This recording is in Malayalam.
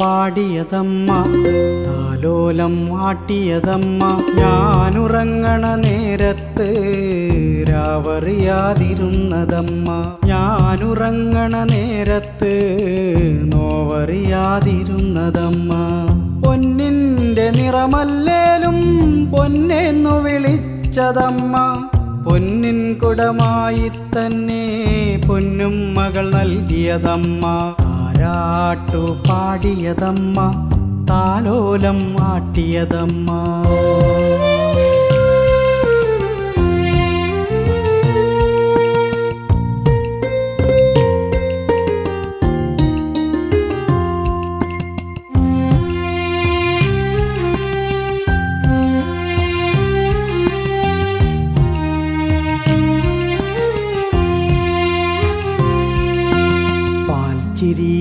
പാടിയതമ്മ താലോലം ആട്ടിയതമ്മ ഞാനുറങ്ങണ നേരത്ത് രാവറിയാതിരുന്നതമ്മ ഞാനുറങ്ങണ നേരത്ത് നോവറിയാതിരുന്നതമ്മ. പൊന്നിന്റെ നിറമല്ലേലും പൊന്നെന്നു വിളിച്ചതമ്മ പൊന്നിൻ കുടമായി തന്നെ പൊന്നും മകൾ നൽകിയതമ്മ. താരാട്ടു പാടിയതമ്മ താലോലം ആട്ടിയതമ്മ. ചിരി